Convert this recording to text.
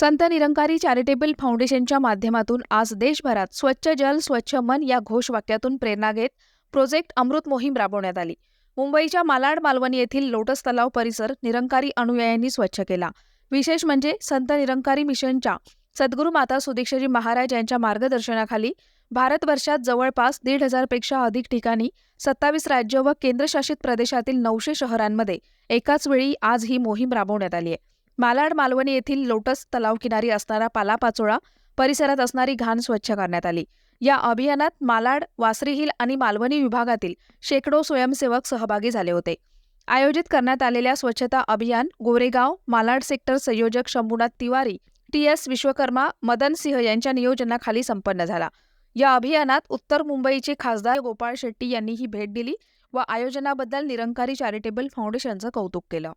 Sant Nirankari charitable फाउंडेशनच्या माध्यमातून आज देशभरात स्वच्छ जल स्वच्छ मन या घोषवाक्यातून प्रेरणा घेत प्रोजेक्ट अमृत मोहीम राबवण्यात आली. मुंबईच्या मालाड मालवणी येथील लोटस तलाव परिसर निरंकारी अनुयायांनी स्वच्छ केला. विशेष म्हणजे संत निरंकारी मिशनच्या सद्गुरू माता सुदीक्षाजी महाराज यांच्या मार्गदर्शनाखाली भारतवर्षात जवळपास दीड हजारपेक्षा अधिक ठिकाणी सत्तावीस राज्य व केंद्रशासित प्रदेशातील नऊशे शहरांमध्ये एकाच वेळी आज ही मोहीम राबवण्यात आली आहे. मालाड मालवणी येथील लोटस तलाव किनारी असणारा पालापाचोळा परिसरात असणारी घाण स्वच्छ करण्यात आली. या अभियानात मालाड वासरी हिल आणि मालवणी विभागातील शेकडो स्वयंसेवक सहभागी झाले होते. आयोजित करण्यात आलेल्या स्वच्छता अभियान गोरेगाव मालाड सेक्टर संयोजक शंभूनाथ तिवारी टी एस विश्वकर्मा मदन सिंह यांच्या नियोजनाखाली संपन्न झाला. या अभियानात उत्तर मुंबईचे खासदार गोपाळ शेट्टी यांनीही भेट दिली व आयोजनाबद्दल निरंकारी चॅरिटेबल फाउंडेशनचं कौतुक केलं.